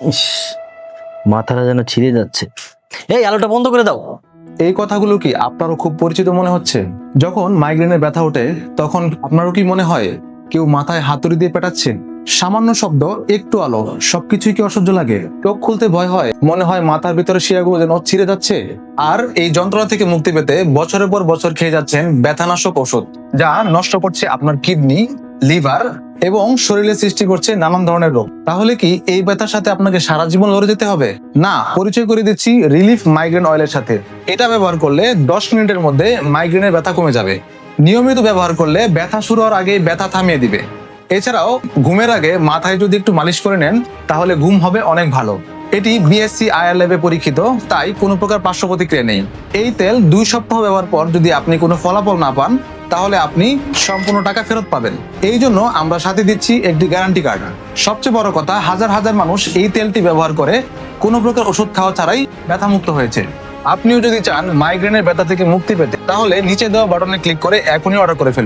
ইস, মাথাটা যেন ছিঁড়ে যাচ্ছে। এই, আলোটা বন্ধ করে দাও। এই কথাগুলো কি আপনারও খুব পরিচিত মনে হচ্ছে? যখন মাইগ্রেনের ব্যথা ওঠে, তখন আপনারও কি মনে হয় কেউ মাথায় হাতুড়ি দিয়ে পেটাচ্ছেন সামান্য শব্দ, একটু আলো, সবকিছুই কি অসহ্য লাগে? চোখ খুলতে ভয় হয়, মনে হয় মাথার ভিতরে শিরাগুলো যেন ছিঁড়ে যাচ্ছে। আর এই যন্ত্রণা থেকে মুক্তি পেতে বছরের পর বছর খেয়ে যাচ্ছেন ব্যথানাশক ওষুধ যা নষ্ট করছে আপনার কিডনি লিভার এবং শরীরে সৃষ্টি করছে নানান ধরনের রোগ। তাহলে কি এই ব্যথার সাথে আপনাকে সারা জীবন লড়ে যেতে হবে? না, পরিচয় করে দিচ্ছি রিলিফ মাইগ্রেন অয়েলের সাথে। এটা ব্যবহার করলে দশ মিনিটের মধ্যে মাইগ্রেনের ব্যথা কমে যাবে। নিয়মিত ব্যবহার করলে ব্যথা শুরু হওয়ার আগে ব্যথা থামিয়ে দিবে। এছাড়াও ঘুমের আগে মাথায় যদি একটু মালিশ করে নেন, তাহলে ঘুম হবে অনেক ভালো। এটি বিএসসি আয়ার ল্যাবে পরীক্ষিত, তাই কোনো প্রকার পার্শ্ব প্রতিক্রিয়া নেই। এই তেল দুই সপ্তাহ ব্যবহার পর যদি আপনি কোনো ফলাফল না পান তাহলে আপনি সম্পূর্ণ টাকা ফেরত পাবেন। এই জন্য আমরা সাথে দিচ্ছি একটি গ্যারান্টি কার্ড সবচেয়ে বড় কথা, হাজার হাজার মানুষ এই তেলটি ব্যবহার করে কোনো প্রকার ওষুধ খাওয়া ছাড়াই ব্যথা মুক্ত হয়েছে। আপনিও যদি চান মাইগ্রেনের ব্যথা থেকে মুক্তি পেতে, তাহলে নিচে দেওয়া বাটনে ক্লিক করে এখনই অর্ডার করে ফেলুন।